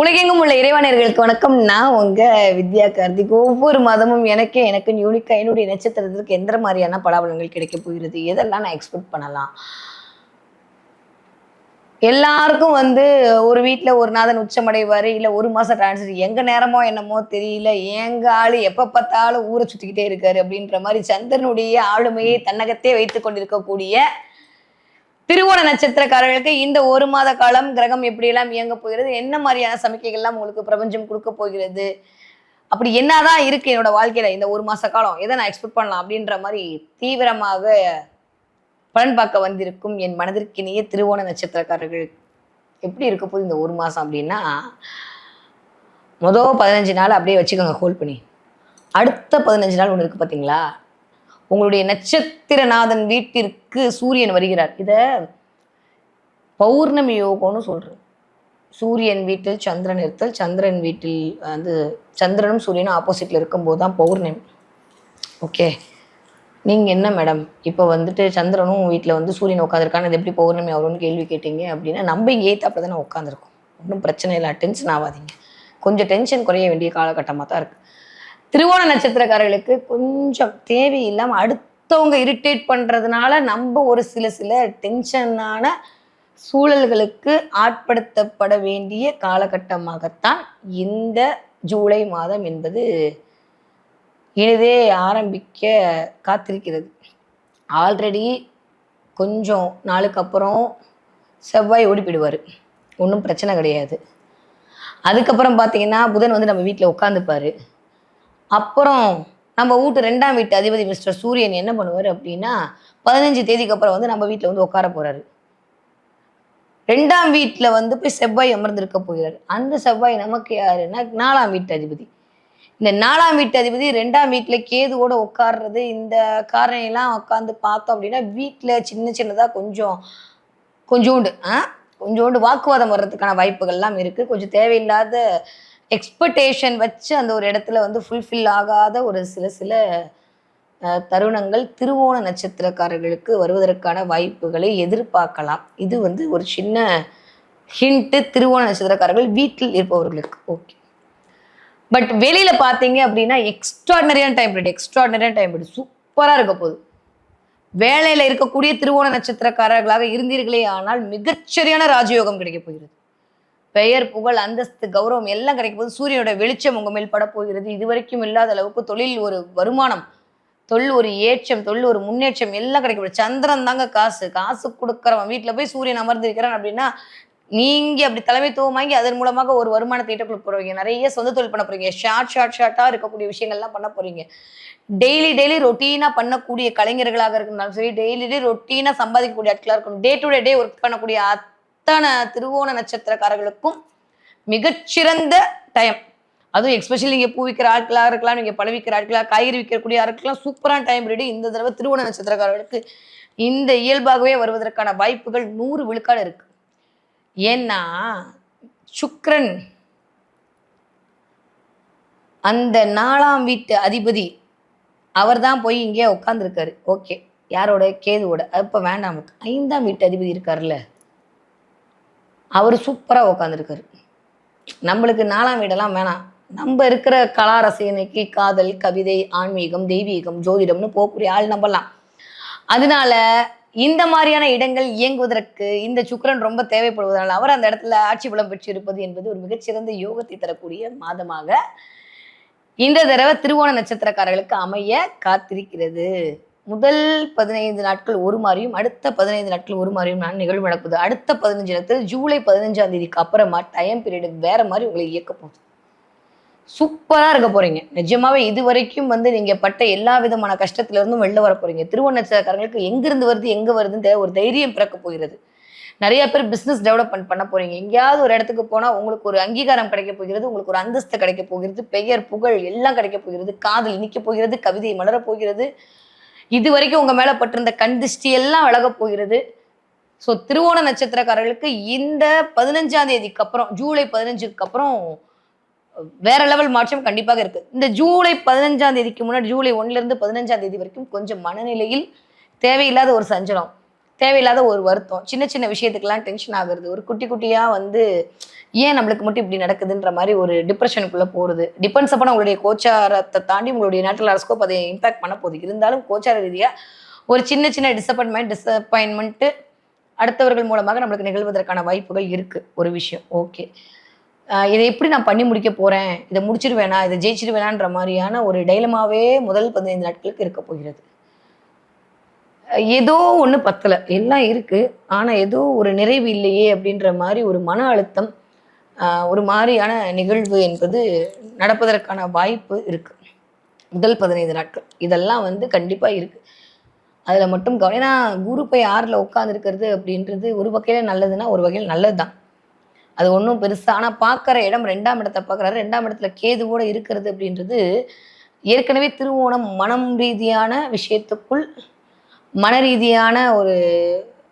உலகெங்கும் உள்ள இறைவனர்களுக்கு வணக்கம். நான் உங்க வித்யா கார்த்திக். ஒவ்வொரு மாதமும் எனக்கே எனக்கு யூனிக்கா என்னுடைய நட்சத்திரத்திற்கு எந்த மாதிரியான பலாபலங்கள் கிடைக்க போகிறது? எதெல்லாம் நான் எக்ஸ்பெக்ட் பண்ணலாம்? எல்லாருக்கும் வந்து ஒரு வீட்டில் ஒரு நாதன் உச்சமடைவார் இல்லை ஒரு மாதம் டிரான்ஸ்ஃபர் எங்க நேரமோ என்னமோ தெரியல எங்க ஆள் எப்போ பார்த்தாலும் ஊரை சுற்றிக்கிட்டே இருக்காரு அப்படின்ற மாதிரி சந்திரனுடைய ஆளுமையை தன்னகத்தே வைத்து கொண்டிருக்கக்கூடிய திருவோண நட்சத்திரக்காரர்களுக்கு இந்த ஒரு மாத காலம் கிரகம் எப்படியெல்லாம் இயங்க போகிறது? என்ன மாதிரியான சமிக்கைகள்லாம் உங்களுக்கு பிரபஞ்சம் கொடுக்க போகிறது? அப்படி என்னதான் இருக்கு என்னோட வாழ்க்கையில இந்த ஒரு மாச காலம்? எதை நான் எக்ஸ்பெக்ட் பண்ணலாம் அப்படின்ற மாதிரி தீவிரமாக பலன் பார்க்க வந்திருக்கும் என் மனதிற்கினிய திருவோண நட்சத்திரக்காரர்கள். எப்படி இருக்க போகுது இந்த ஒரு மாசம் அப்படின்னா மொதல் பதினஞ்சு நாள் அப்படியே வச்சுக்கோங்க ஹோல்ட் பண்ணி. அடுத்த பதினஞ்சு நாள் ஒன்று இருக்கு பார்த்தீங்களா உங்களுடைய நட்சத்திரநாதன் வீட்டிற்கு சூரியன் வருகிறார். இதை பௌர்ணமி யோகம்னு சொல்கிறேன் சூரியன் வீட்டில் சந்திரன் இருத்தல் சந்திரன் வீட்டில் வந்து சந்திரனும் சூரியனும் ஆப்போசிட்டில் இருக்கும்போது தான் பௌர்ணமி. ஓகே நீங்கள் என்ன மேடம் இப்போ வந்துட்டு சந்திரனும் வீட்டில் வந்து சூரியன் உட்காந்துருக்கான்னு அது எப்படி பௌர்ணமி வரும்னு கேள்வி கேட்டீங்க அப்படின்னா நம்ம இங்கே ஏத்தாப்புல தானே உட்காந்துருக்கோம் ஒன்றும் பிரச்சனை இல்லை. டென்ஷன் ஆகாதீங்க. கொஞ்சம் டென்ஷன் குறைய வேண்டிய காலகட்டமாக தான் இருக்குது திருவோண நட்சத்திரக்காரர்களுக்கு கொஞ்சம் தேவையில்லாமல் அடுத்தவங்க இரிட்டேட் பண்ணுறதுனால நம்ம ஒரு சில சில டென்ஷனான சூழல்களுக்கு ஆட்படுத்தப்பட வேண்டிய காலகட்டமாகத்தான் இந்த ஜூலை மாதம் என்பது இனிதே ஆரம்பிக்க காத்திருக்கிறது. ஆல்ரெடி கொஞ்சம் நாளுக்கு அப்புறம் செவ்வாய் ஓடிப்பிடுவார் ஒன்றும் பிரச்சனை கிடையாது. அதுக்கப்புறம் பார்த்தீங்கன்னா புதன் வந்து நம்ம வீட்டில் உட்காந்துப்பார் அப்புறம் நம்ம வீட்டு ரெண்டாம் வீட்டு அதிபதி மிஸ்டர் சூரியன் என்ன பண்ணுவார் அப்படின்னா பதினஞ்சு தேதிக்கு அப்புறம் வந்து நம்ம வீட்டில் வந்து உட்கார போறாரு. ரெண்டாம் வீட்டில் வந்து போய் செவ்வாய் அமர்ந்திருக்க போகிறார். அந்த செவ்வாய் நமக்கு யாருன்னா நாலாம் வீட்டு அதிபதி. இந்த நாலாம் வீட்டு அதிபதி ரெண்டாம் வீட்டில் கேதுவோட உட்கார்றது இந்த காரணம் எல்லாம் உட்காந்து பார்த்தோம் அப்படின்னா வீட்டில் சின்ன சின்னதாக கொஞ்சம் கொஞ்சோண்டு ஆ? கொஞ்சோண்டு வாக்குவாதம் வர்றதுக்கான வாய்ப்புகள்லாம் இருக்குது கொஞ்சம் தேவையில்லாத எக்ஸ்பெக்டேஷன் வச்சு அந்த ஒரு இடத்துல வந்து ஃபுல்ஃபில் ஆகாத ஒரு சில சில தருணங்கள் திருவோண நட்சத்திரக்காரர்களுக்கு வருவதற்கான வாய்ப்புகளை எதிர்பார்க்கலாம். இது வந்து ஒரு சின்ன ஹிண்ட்டு திருவோண நட்சத்திரக்காரர்கள் வீட்டில் இருப்பவர்களுக்கு. ஓகே பட் வெளியில் பார்த்தீங்க அப்படின்னா எக்ஸ்ட்ராடனரியான டைம் பீரியட் எக்ஸ்ட்ராடனரியான டைம் பீரியட் சூப்பராக இருக்க போகுது. வேலையில் இருக்கக்கூடிய திருவோண நட்சத்திரக்காரர்களாக இருந்தீர்களே ஆனால் மிகச்சரியான ராஜயோகம் கிடைக்க போகிறது. பெயர் புகழ் அந்தஸ்து கௌரவம் எல்லாம் கிடைக்கும் போகுது சூரியனோட வெளிச்சம் உங்க மேல் படப்போகிறது இது வரைக்கும் இல்லாத அளவுக்கு தொழில் ஒரு வருமானம் தொழில் ஒரு ஏற்றம் தொழில் ஒரு முன்னேற்றம் எல்லாம் கிடைக்கும். சந்திரன் தாங்க காசு. காசு கொடுக்குறவன் வீட்டில் போய் சூரியன் அமர்ந்திருக்கிறான் அப்படின்னா நீங்க அப்படி தலைமைத்துவம் வாங்கி அதன் மூலமாக ஒரு வருமானத்தை ஈட்டக்குள்ள போறீங்க நிறைய சொந்த தொழில் பண்ண போறீங்க. ஷார்ட் ஷார்ட் ஷார்ட்டா இருக்கக்கூடிய விஷயங்கள்லாம் பண்ண போறீங்க. டெய்லி டெய்லி ரொட்டீனா பண்ணக்கூடிய கலைஞர்களாக இருந்தாலும் சரி டெய்லி டெய்லி ரொட்டீனா சம்பாதிக்கக்கூடிய ஆட்களாக இருக்கணும். Day to day day work பண்ணக்கூடிய அத்தனை திருவோண நட்சத்திரக்காரர்களுக்கும் மிகச்சிறந்த டைம் அதுவும் எக்ஸ்பெஷலி நீங்க பூ விற்கிற ஆட்களாக இருக்கலாம் நீங்க பழ விற்கிற ஆட்களாக காய்கறி விற்கக்கூடிய ஆட்களாம் சூப்பரான டைம் ரெடி இந்த தடவை திருவோண நட்சத்திரக்காரர்களுக்கு இந்த இயல்பாகவே வருவதற்கான வாய்ப்புகள் நூறு விழுக்காடு இருக்கு. ஏன்னா சுக்ரன் அந்த நாலாம் வீட்டு அதிபதி அவர் தான் போய் இங்கே உட்காந்துருக்காரு ஓகே யாரோட? கேதுவோட. அப்போ வேண்டாம். ஐந்தாம் வீட்டு அதிபதி இருக்கார்ல அவர் சூப்பராக உட்காந்துருக்காரு நம்மளுக்கு நாலாம் வீடெல்லாம் வேணாம். நம்ம இருக்கிற கலா ரசனைக்கு காதல் கவிதை ஆன்மீகம் தெய்வீகம் ஜோதிடம்னு போகக்கூடிய ஆள் நம்பலாம் அதனால இந்த மாதிரியான இடங்கள் இயங்குவதற்கு இந்த சுக்கிரன் ரொம்ப தேவைப்படுவதனால் அவர் அந்த இடத்துல ஆட்சி பலம் பெற்றிருப்பது என்பது ஒரு மிகச்சிறந்த யோகத்தை தரக்கூடிய மாதமாக இந்த தடவை திருவோண நட்சத்திரக்காரர்களுக்கு அமைய காத்திருக்கிறது. முதல் பதினைந்து நாட்கள் ஒரு மாதிரியும் அடுத்த பதினைந்து நாட்கள் ஒரு மாதிரியும் நான் நிகழ்வு நடக்குது அடுத்த பதினஞ்சு நாட்கள் ஜூலை பதினஞ்சாம் தேதிக்கு அப்புறமா டைம் பீரியடு வேற மாதிரி உங்களை இயக்க போகுது. சூப்பராக இருக்க போறீங்க. நிஜமாவே இது வரைக்கும் வந்து நீங்க பட்ட எல்லா விதமான கஷ்டத்துல இருந்தும் வெளில வர போறீங்க. திருவோண எங்கேருந்து எங்கிருந்து வருது எங்க வருதுன்னு ஒரு தைரியம் பிறக்க போகிறது. நிறைய பேர் பிஸ்னஸ் டெவலப்மெண்ட் பண்ண போறீங்க. எங்கேயாவது ஒரு இடத்துக்கு போனா உங்களுக்கு ஒரு அங்கீகாரம் கிடைக்க போகிறது உங்களுக்கு ஒரு அந்தஸ்து கிடைக்க போகிறது பெயர் புகழ் எல்லாம் கிடைக்க போகிறது காதல் நிற்க போகிறது கவிதை மலர போகிறது. இது வரைக்கும் உங்க மேல பட்டிருந்த கண் எல்லாம் விலக போகிறது. ஸோ திருவோண நட்சத்திரக்காரர்களுக்கு இந்த பதினஞ்சாம் தேதிக்கு அப்புறம் ஜூலை பதினஞ்சுக்கு அப்புறம் வேற லெவல் மாற்றம் கண்டிப்பாக இருக்கு. இந்த ஜூலை பதினஞ்சாம் தேதிக்கு முன்னாடி ஜூலை ஒண்ணுல இருந்து பதினஞ்சாம் தேதி வரைக்கும் கொஞ்சம் மனநிலையில் தேவையில்லாத ஒரு சஞ்சலம் தேவையில்லாத ஒரு வருத்தம் சின்ன சின்ன விஷயத்துக்கெல்லாம் டென்ஷன் ஆகுறது ஒரு குட்டி குட்டியாக வந்து ஏன் நம்மளுக்கு மட்டும் இப்படி நடக்குதுன்ற மாதிரி ஒரு டிப்ரெஷனுக்குள்ள போகிறது டிபெண்ட்ஸ் அப்போ உங்களுடைய கோச்சாரத்தை தாண்டி உங்களுடைய நேட்டல் அரஸ்கோப் அதை இம்பாக்ட் பண்ண போகுது. இருந்தாலும் கோச்சார ரீதியாக ஒரு சின்ன சின்ன டிசப்பாயின்மெண்ட் டிசப்பாயின்மெண்ட்டு அடுத்தவர்கள் மூலமாக நம்மளுக்கு நிகழ்வதற்கான வாய்ப்புகள் இருக்குது ஒரு விஷயம். ஓகே இதை எப்படி நான் பண்ணி முடிக்க போகிறேன் இதை முடிச்சிருவேனா? இதை ஜெயிச்சிருவேனான்ற மாதிரியான ஒரு டைலமாவே முதல் பதினைந்து நாட்களுக்கு இருக்க போகிறது. ஏதோ ஒன்று பத்தலை. எல்லாம் இருக்குது ஆனால் ஏதோ ஒரு நிறைவு இல்லையே அப்படின்ற மாதிரி ஒரு மன அழுத்தம் ஒரு மாதிரியான நிகழ்வு என்பது நடப்பதற்கான வாய்ப்பு இருக்கு. முதல் பதினைந்து நாட்கள். இதெல்லாம் வந்து கண்டிப்பாக இருக்கு. அதில் மட்டும் கவனம். ஏன்னா குரு போய் ஆறில் உட்காந்துருக்கிறது அப்படின்றது ஒரு வகையில் நல்லதுன்னா ஒரு வகையில் நல்லது தான் அது ஒன்றும் பெருசாக ஆனால் பார்க்குற இடம் ரெண்டாம் இடத்தை பார்க்குறாரு. ரெண்டாம் இடத்துல கேதுவோட இருக்கிறது அப்படின்றது ஏற்கனவே திருவோணம் மனம் ரீதியான விஷயத்துக்குள் மன ரீதியான ஒரு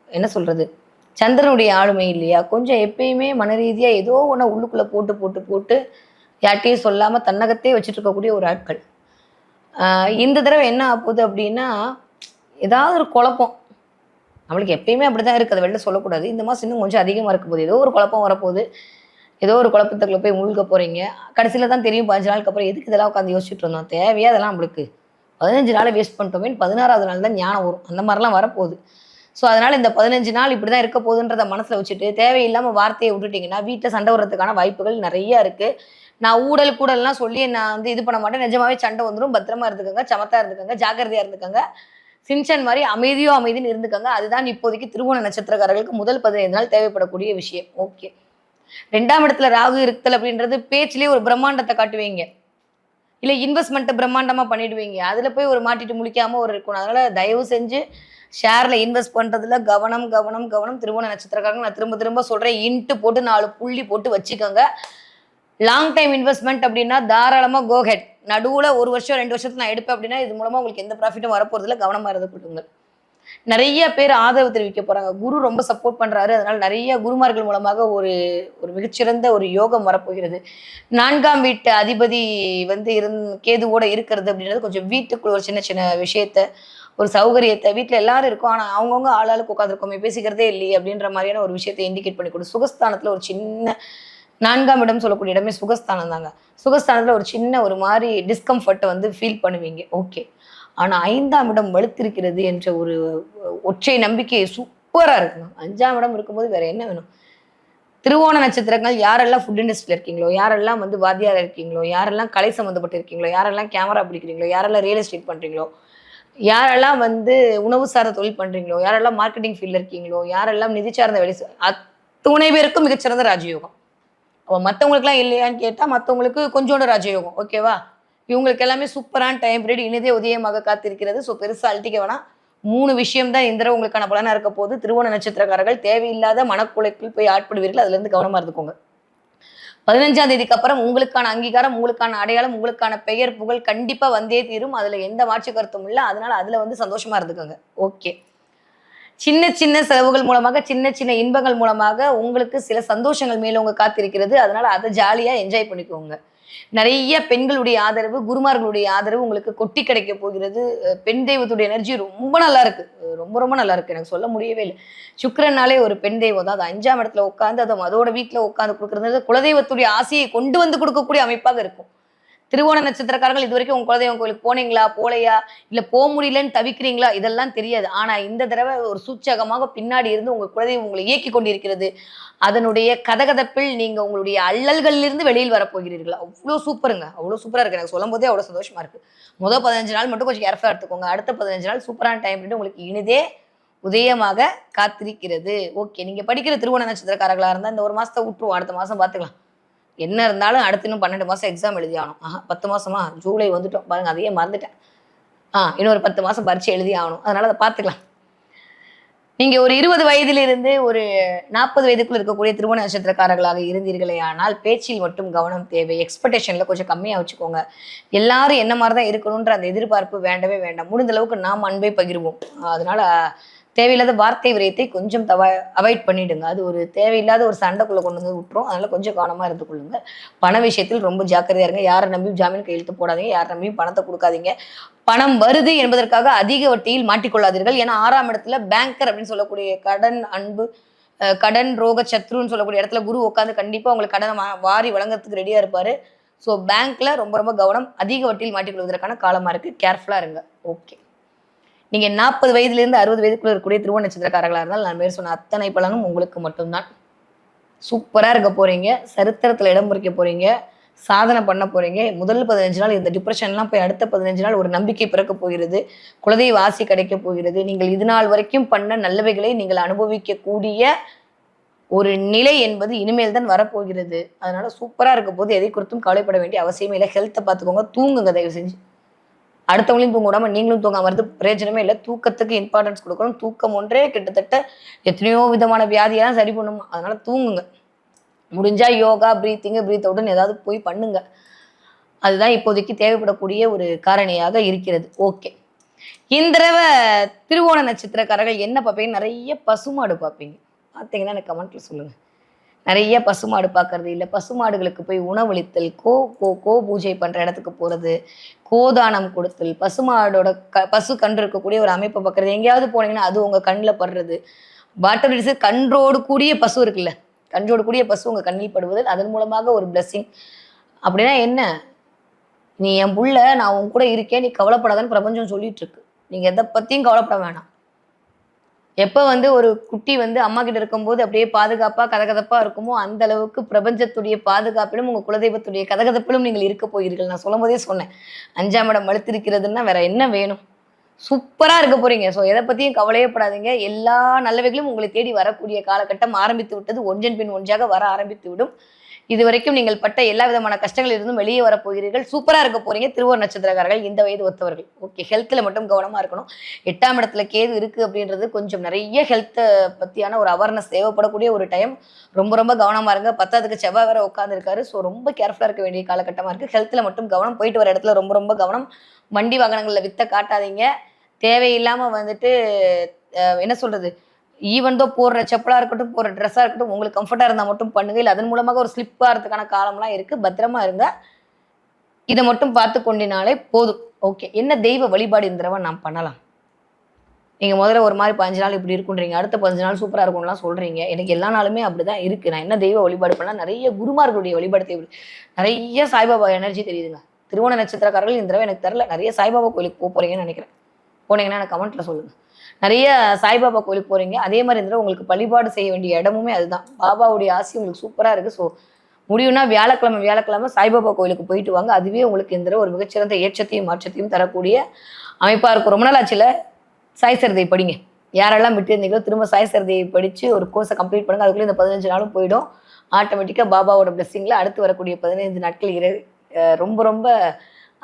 என்ன சொல்கிறது சந்திரனுடைய ஆளுமை இல்லையா? கொஞ்சம் எப்பயுமே மன ரீதியாக ஏதோ ஒன்று உள்ளுக்குள்ளே போட்டு போட்டு போட்டு யார்ட்டையும் சொல்லாமல் தன்னகத்தே வச்சுட்டு இருக்கக்கூடிய ஒரு ஆட்கள். இந்த தடவை என்ன ஆகுது அப்படின்னா ஏதாவது ஒரு குழப்பம். நம்மளுக்கு எப்பயுமே அப்படிதான் இருக்குது அதை வெளில சொல்லக்கூடாது. இந்த மாதம் இன்னும் கொஞ்சம் அதிகமாக இருக்க போகுது. ஏதோ ஒரு குழப்பம் வரப்போகுது. ஏதோ ஒரு குழப்பத்துக்குள்ள போய் மூழ்க போகிறீங்க கடைசியில் தான் தெரியும். பதினஞ்சு நாளுக்கு அப்புறம் எதுக்கு இதெல்லாம் உட்காந்து யோசிச்சுட்டு இருந்தோம்? தேவையா அதெல்லாம் நம்மளுக்கு? பதினஞ்சு நாளை வேஸ்ட் பண்ணிட்டோமே பதினாறாவது நாள் தான் ஞானம் வரும். அந்த மாதிரிலாம் வரப்போகுது. ஸோ அதனால இந்த பதினஞ்சு நாள் இப்படி தான் இருக்க போகுதுன்றத மனசில் வச்சுட்டு தேவையில்லாமல் வார்த்தையை விட்டுட்டிங்கன்னா வீட்டில் சண்டை வர்றதுக்கான வாய்ப்புகள் நிறைய இருக்குது நான் ஊடல் கூடல்லாம் சொல்லி நான் வந்து இது பண்ண மாட்டேன். நிஜமாவே சண்டை வந்துடும் பத்திரமா இருந்துக்கோங்க சமத்தா இருந்துக்கோங்க ஜாக்கிரதையாக இருந்துக்கோங்க. சின்சன் மாதிரி அமைதியோ அமைதின்னு இருந்துக்கோங்க. அதுதான் இப்போதைக்கு திருவோண நட்சத்திரக்காரர்களுக்கு முதல் பதினைந்து நாள் தேவைப்படக்கூடிய விஷயம். ஓகே ரெண்டாம் இடத்துல ராகு இருத்தல் அப்படின்றது பேச்சிலேயே ஒரு பிரம்மாண்டத்தை காட்டுவீங்க. இல்லை இன்வெஸ்ட்மெண்ட்டை பிரம்மாண்டமாக பண்ணிடுவீங்க. அதில் போய் ஒரு மாட்டிட்டு முழிக்காமல் ஒரு இருக்கணும். அதனால் தயவு செஞ்சு ஷேரில் இன்வெஸ்ட் பண்ணுறதுல கவனம் கவனம் கவனம். திருவோண நட்சத்திரக்காரங்க நான் திரும்ப திரும்ப சொல்கிறேன் இன்ட்டு போட்டு நாலு புள்ளி போட்டு வச்சுக்கோங்க. லாங் டைம் இன்வெஸ்ட்மெண்ட் அப்படின்னா தாராளமாக கோஹெட் நடுவில் ஒரு வருஷம் ரெண்டு வருஷத்துக்கு நான் எடுப்பேன் அப்படின்னா இது மூலமாக உங்களுக்கு எந்த ப்ராஃபிட்டும் வரப்போகிறதுல கவனமாக இருந்து கொடுங்க நிறைய பேர் ஆதரவு தெரிவிக்க போறாங்க. குரு ரொம்ப சப்போர்ட் பண்றாரு. அதனால நிறைய குருமார்கள் மூலமாக ஒரு ஒரு மிகச்சிறந்த ஒரு யோகம் வரப்போகிறது. நான்காம் வீட்டு அதிபதி வந்து இருந் கேதுவோட இருக்கிறது அப்படின்றது கொஞ்சம் வீட்டுக்குள்ள ஒரு சின்ன சின்ன விஷயத்த ஒரு சௌகரியத்தை வீட்டில் எல்லாரும் இருக்கும். ஆனால் அவங்கவுங்க ஆளாளுக்கு உட்காந்துருக்கோமே பேசிக்கிறதே இல்லையே அப்படின்ற மாதிரியான ஒரு விஷயத்தை இண்டிகேட் பண்ணி கொடு. சுகஸ்தானத்தில் ஒரு சின்ன நான்காம் இடம் சொல்லக்கூடிய இடமே சுகஸ்தானம் தாங்க சுகஸ்தானத்தில் ஒரு சின்ன ஒரு மாதிரி டிஸ்கம்ஃபர்ட்டை வந்து ஃபீல் பண்ணுவீங்க. ஓகே ஆனால் ஐந்தாம் இடம் வலுத்திருக்கிறது என்ற ஒரு ஒற்றை நம்பிக்கை சூப்பராக இருக்கணும். அஞ்சாம் இடம் இருக்கும்போது வேற என்ன வேணும்? திருவோண நட்சத்திரங்கள் யாரெல்லாம் ஃபுட் இண்டஸ்ட்ரியில் இருக்கீங்களோ யாரெல்லாம் வந்து வாத்தியார் இருக்கீங்களோ யாரெல்லாம் கலை சம்மந்தப்பட்டு இருக்கீங்களோ யாரெல்லாம் கேமரா பிடிக்கிறீங்களோ யாரெல்லாம் ரியல் எஸ்டேட் பண்ணுறீங்களோ யாரெல்லாம் வந்து உணவு சார்ந்த தொழில் பண்ணுறீங்களோ யாரெல்லாம் மார்க்கெட்டிங் ஃபீல்டில் இருக்கீங்களோ யாரெல்லாம் நிதி சார்ந்த வேலை அத்துணை பேருக்கும் மிகச்சிறந்த ராஜயோகம். அப்போ மற்றவங்களுக்குலாம் இல்லையான்னு கேட்டால் மற்றவங்களுக்கு கொஞ்சோண்டு ராஜயோகம். ஓகேவா இவங்களுக்கு எல்லாமே சூப்பரான டைம் பீரியட் இனிதே உதயமாக காத்திருக்கிறது. ஸோ பெருசாக அழட்டிக்க வேணாம். மூணு விஷயம் தான் இந்த உங்களுக்கான பலனாக இருக்க போது திருவோண நட்சத்திரக்காரர்கள் தேவையில்லாத மனக்குலைக்குள் போய் ஆட்படுவீர்கள். அதுலேருந்து கவனமாக இருந்துக்கோங்க. பதினஞ்சாம் தேதிக்கு அப்புறம் உங்களுக்கான அங்கீகாரம் உங்களுக்கான அடையாளம் உங்களுக்கான பெயர் புகழ் கண்டிப்பாக வந்தே தீரும். அதில் எந்த மாற்று கருத்தும் இல்லை. அதனால அதில் வந்து சந்தோஷமா இருந்துக்கோங்க. ஓகே சின்ன சின்ன செலவுகள் மூலமாக சின்ன சின்ன இன்பங்கள் மூலமாக உங்களுக்கு சில சந்தோஷங்கள் மேல உங்க காத்திருக்கிறது. அதனால அதை ஜாலியாக என்ஜாய் பண்ணிக்கோங்க. நிறைய பெண்களுடைய ஆதரவு குருமார்களுடைய ஆதரவு உங்களுக்கு கொட்டி கிடைக்க போகிறது. அஹ் பெண் தெய்வத்துடைய எனர்ஜி ரொம்ப நல்லா இருக்கு. ரொம்ப ரொம்ப நல்லா இருக்கு. எனக்கு சொல்ல முடியவே இல்லை. சுக்கிரனாலே ஒரு பெண் தெய்வம் தான். அது அஞ்சாம் இடத்துல உட்காந்து அதை அதோட வீட்டுல உட்காந்து கொடுக்குறது குலதெய்வத்துடைய ஆசையை கொண்டு வந்து கொடுக்கக்கூடிய அமைப்பாக இருக்கும். திருவோண நட்சத்திரக்காரர்கள் இது வரைக்கும் உங்க குலதெய்வம் கோயிலுக்கு போனீங்களா போலையா? இல்ல போக முடியலன்னு தவிக்கிறீங்களா? இதெல்லாம் தெரியாது. ஆனா இந்த தடவை ஒரு சூச்சகமாக பின்னாடி இருந்து உங்க குலதெய்வம் உங்களை இயக்கி கொண்டிருக்கிறது. அதனுடைய கதகதப்பில் நீங்க உங்களுடைய அல்லல்களிலிருந்து வெளியில் வரப்போகிறீர்கள் அவ்வளோ சூப்பருங்க. அவ்வளோ சூப்பரா இருக்கு. எனக்கு சொல்லும் போதே அவ்வளோ சந்தோஷமா இருக்கு. முதல் பதினஞ்சு நாள் மட்டும் கொஞ்சம் கேர்ஃபுல்லாக எடுத்துக்கோங்க. அடுத்த பதினஞ்சு நாள் சூப்பரான டைம் உங்களுக்கு இனிதே உதயமாக காத்திருக்கிறது. ஓகே நீங்க படிக்கிற திருவோண நட்சத்திரக்காரர்களா இருந்தா இந்த ஒரு மாசத்தை விட்டுருவோம் அடுத்த மாசம் பார்த்துக்கலாம் என்ன இருந்தாலும் அடுத்து இன்னும் பன்னெண்டு மாசம் எக்ஸாம் எழுதி ஆகணும். ஆஹா பத்து மாசமா? ஜூலை வந்துட்டோம். பாருங்க அதையே மறந்துட்டேன். ஆ இன்னொரு பத்து மாசம் பரீட்சை எழுதி ஆகணும். அதனால அதை பார்த்துக்கலாம். நீங்க ஒரு இருபது வயதிலிருந்து ஒரு நாற்பது வயதுக்குள் இருக்கக்கூடிய திருமண நட்சத்திரக்காரர்களாக இருந்தீர்களே ஆனால் பேச்சில் மட்டும் கவனம் தேவை. எக்ஸ்பெக்டேஷன்ல கொஞ்சம் கம்மியா வச்சுக்கோங்க. எல்லாரும் என்ன மாதிரி தான் இருக்கணுன்ற அந்த எதிர்பார்ப்பு வேண்டவே வேண்டாம். முடிந்த அளவுக்கு நாம் அன்பை பகிர்வோம். அதனால தேவையில்லாத வார்த்தை விரயத்தை கொஞ்சம் தவ அவாய்ட் பண்ணிடுங்க. அது ஒரு தேவையில்லாத ஒரு சண்டைக்குள்ளே கொண்டு வந்து விட்டுரும். அதனால கொஞ்சம் கவனமாக இருந்து கொள்ளுங்க பண விஷயத்தில் ரொம்ப ஜாக்கிரதையாக இருங்க. யாரை நம்பி ஜாமீன் கையெழுத்து போடாதீங்க. யாரை நம்பி பணத்தை கொடுக்காதீங்க. பணம் வருது என்பதற்காக அதிக வட்டியில் மாட்டிக்கொள்ளாதீர்கள். ஏன்னா ஆறாம் இடத்துல பேங்கர் அப்படின்னு சொல்லக்கூடிய கடன் அன்பு கடன் ரோக சத்ருன்னு சொல்லக்கூடிய இடத்துல குரு உட்காந்து கண்டிப்பாக உங்களுக்கு கடனை வாரி வழங்குறதுக்கு ரெடியாக இருப்பார். ஸோ பேங்க்கில் ரொம்ப ரொம்ப கவனம் அதிக வட்டியில் மாட்டிக்கொள்வதற்கான காலமாக இருக்குது கேர்ஃபுல்லாக இருங்க. ஓகே நீங்கள் நாற்பது வயதுலேருந்து அறுபது வயதுக்குள்ள இருக்கக்கூடிய திருவோண நட்சத்திரக்காரர்களாக இருந்தால் நான் மேல் சொன்ன அத்தனை பலனும் உங்களுக்கு மட்டும்தான். சூப்பராக இருக்க போகிறீங்க சரித்திரத்தில் இடம் பிடிக்க போகிறீங்க சாதனை பண்ண போகிறீங்க முதல் பதினஞ்சு நாள் இந்த டிப்ரெஷன்லாம் போய் அடுத்த பதினஞ்சு நாள் ஒரு நம்பிக்கை பிறக்க போகிறது. குலதெய்வ ஆசி கிடைக்க போகிறது. நீங்கள் இது நாள் வரைக்கும் பண்ண நல்லவைகளை நீங்கள் அனுபவிக்கக்கூடிய ஒரு நிலை என்பது இனிமேல் தான் வரப்போகிறது. அதனால சூப்பராக இருக்க போது எதை குறித்தும் கவலைப்பட வேண்டிய அவசியமே இல்லை. ஹெல்த்தை பார்த்துக்கோங்க. தூங்குங்க. தயவு செஞ்சு. அடுத்தவங்களையும் தூங்க விடாம நீங்களும் தூங்காம வருது பிரயோஜனமே இல்லை. தூக்கத்துக்கு இம்பார்ட்டன்ஸ் கொடுக்கணும். தூக்கம் ஒன்றே கிட்டத்தட்ட எத்தனையோ விதமான வியாதியெல்லாம் சரி பண்ணும். அதனால தூங்குங்க. முடிஞ்சா யோகா ப்ரீத்திங்கு பிரீத் அவுட்னு ஏதாவது போய் பண்ணுங்க. அதுதான் இப்போதைக்கு தேவைப்படக்கூடிய ஒரு காரணியாக இருக்கிறது. ஓகே இந்த தடவை திருவோண நட்சத்திரக்காரர்கள் என்ன பார்ப்பீங்க? நிறைய பசுமாடு பார்ப்பீங்க. பார்த்தீங்கன்னா எனக்கு கமெண்ட்ல சொல்லுங்கள் நிறைய பசுமாடு பார்க்கறது இல்லை. பசுமாடுகளுக்கு போய் உணவளித்தல் கோ கோ கோ பூஜை பண்ணுற இடத்துக்கு போகிறது கோதானம் கொடுத்தல் பசுமாடோட க பசு கன்று இருக்கக்கூடிய ஒரு அமைப்பை பார்க்கறது. எங்கேயாவது போனீங்கன்னா அது உங்கள் கண்ணில் படுறது. வாட்டர் இடிச்சு கன்றோடு கூடிய பசு இருக்குல்ல. கன்றோடு கூடிய பசு உங்கள் கண்ணில் படுவது அதன் மூலமாக ஒரு blessing. அப்படின்னா என்ன? நீ என் புள்ள நான் உன் கூட இருக்கேன் நீ கவலைப்படாதன்னு பிரபஞ்சம் சொல்லிட்டு இருக்கு. நீங்கள் எதை பற்றியும் கவலைப்பட வேணாம். எப்போ வந்து ஒரு குட்டி வந்து அம்மா கிட்ட இருக்கும்போது அப்படியே பாதுகாப்பாக கதகதப்பாக இருக்குமோ அந்த அளவுக்கு பிரபஞ்சத்துடைய பாதுகாப்பிலும் உங்கள் குலதெய்வத்துடைய கதகதப்பிலும் நீங்கள் இருக்க போகிறீர்கள். நான் சொல்லும் போதே சொன்னேன். அஞ்சாம் இடம் வலுத்திருக்கிறதுன்னா வேற என்ன வேணும்? சூப்பராக இருக்க போறீங்க. ஸோ எதை பற்றியும் கவலையப்படாதீங்க எல்லா நல்லவைகளும் உங்களை தேடி வரக்கூடிய காலகட்டம் ஆரம்பித்து விட்டது ஒன்றன் பின் ஒன்றாக வர ஆரம்பித்து விடும். இது வரைக்கும் நீங்கள் பட்ட எல்லா விதமான கஷ்டங்கள் இருந்தும் வெளியே வர போகிறீர்கள். சூப்பராக இருக்க போறீங்க. திருவோர் நட்சத்திரக்காரர்கள் இந்த வயது ஒத்தவர்கள். ஓகே ஹெல்த்தில் மட்டும் கவனமாக இருக்கணும். எட்டாம் இடத்துல கேது இருக்குது அப்படின்றது கொஞ்சம் நிறைய ஹெல்த்தை பற்றியான ஒரு அவேர்னஸ் தேவைப்படக்கூடிய ஒரு டைம் ரொம்ப ரொம்ப கவனமாக இருங்க. பத்தாவதுக்கு செவ்வாய் வேற உட்காந்துருக்காரு ஸோ ரொம்ப கேர்ஃபுல்லாக இருக்க வேண்டிய காலகட்டமாக இருக்குது ஹெல்த்தில் மட்டும் கவனம். போயிட்டு வர இடத்துல ரொம்ப ரொம்ப கவனம். வண்டி வாகனங்களில் வித்த காட்டாதீங்க. தேவையில்லாமல் வந்துட்டு என்ன சொல்கிறது ஈவன் தோ போடுற செப்பலா இருக்கட்டும் போடுற ட்ரெஸ்ஸா இருக்கட்டும் உங்களுக்கு கம்ஃபர்ட்டாக இருந்தா மட்டும் பண்ணுங்க. இல்லை அதன் மூலமாக ஒரு ஸ்லிப் ஆகிறதுக்கான காலம்லாம் இருக்கு. பத்திரமா இருங்க. இதை மட்டும் பார்த்து கொண்டினாலே போதும். ஓகே என்ன தெய்வ வழிபாடு இந்த தடவை நான் பண்ணலாம்? நீங்க முதல்ல ஒரு மாதிரி பதினஞ்சு நாள் இப்படி இருக்குன்றீங்க. அடுத்த பதினஞ்சு நாள் சூப்பரா இருக்கும்லாம் சொல்றீங்க. எனக்கு எல்லா நாளுமே அப்படிதான் இருக்கு. நான் என்ன தெய்வ வழிபாடு பண்ணலாம் நிறைய குருமார்களுடைய வழிபாடு தேவை. நிறைய சாய்பாபா எனர்ஜி தெரியுதுங்க. திருவோண நட்சத்திரக்காரர்கள் இந்த தடவை எனக்கு தெரில நிறைய சாய்பாபா கோயிலுக்கு போக போறீங்கன்னு நினைக்கிறேன். போனீங்கன்னா எனக்கு கமெண்ட்ல சொல்லுங்க. நிறைய சாய்பாபா கோயிலுக்கு போறீங்க. அதே மாதிரி இந்த உங்களுக்கு வழிபாடு செய்ய வேண்டிய இடமுமே அதுதான். பாபாவுடைய ஆசி உங்களுக்கு சூப்பரா இருக்கு. ஸோ முடியும்னா வியாழக்கிழமை வியாழக்கிழமை சாய்பாபா கோயிலுக்கு போயிட்டு வாங்க. அதுவே உங்களுக்கு இந்த ஒரு மிகச்சிறந்த ஏற்றத்தையும் மாற்றத்தையும் தரக்கூடிய அமைப்பாக இருக்கும். ரொம்ப நாள் ஆச்சுல சாய் சரதை படிங்க. யாரெல்லாம் விட்டு இருந்தீங்களோ திரும்ப சாய் சரிதையை படித்து ஒரு கோர்ஸை கம்ப்ளீட் பண்ணுங்கள் அதுக்குள்ளே இந்த பதினஞ்சு நாளும் போயிடும். ஆட்டோமேட்டிக்காக பாபாவோட பிளெஸ்ஸிங்கில் அடுத்து வரக்கூடிய பதினைந்து நாட்கள் இரு ரொம்ப ரொம்ப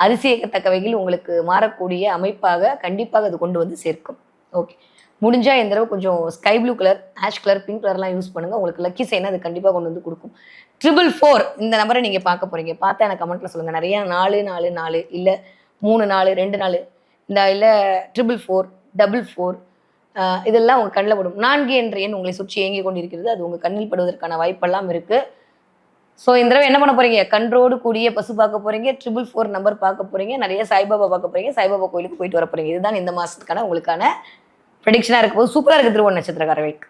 அரிசியக்கத்தக்கவைகள் வகையில் உங்களுக்கு மாறக்கூடிய அமைப்பாக கண்டிப்பாக அது கொண்டு வந்து சேர்க்கும். ஓகே முடிஞ்சால் இந்த தடவை கொஞ்சம் sky blue colour ash colour pink கலர்லாம் யூஸ் பண்ணுங்கள் உங்களுக்கு லக்கி சைன் அது கண்டிப்பாக கொண்டு வந்து கொடுக்கும். ட்ரிபிள் ஃபோர் இந்த நம்பரை நீங்கள் பார்க்க போகிறீங்க பார்த்தா எனக்கு கமெண்ட்டில் சொல்லுங்கள் நிறையா நாலு நாலு நாலு இல்லை மூணு நாலு ரெண்டு நாலு இந்த இல்லை ட்ரிபிள் ஃபோர் டபுள் ஃபோர் இதெல்லாம் உங்கள் கண்ணில் படும். நான்கு என்ற எண் உங்களை சுற்றி இயங்கி கொண்டிருக்கிறது. அது உங்கள் கண்ணில் படுவதற்கான வாய்ப்பெல்லாம் இருக்குது ஸோ இந்த தடவை என்ன பண்ண போறீங்க? கன்றோடு கூடிய பசு பார்க்க போறீங்க ட்ரிபிள் ஃபோர் நம்பர் பார்க்க போறீங்க நிறைய சாய்பாபா பார்க்க போறீங்க சாய்பாபா கோயிலுக்கு போயிட்டு வர போறீங்க. இதுதான் இந்த மாசத்துக்கான உங்களுக்கான ப்ரெடிக்ஷனாக இருக்கும் போது. சூப்பராக இருக்குது திருவண்ண நட்சத்திரக்காரர்களுக்கு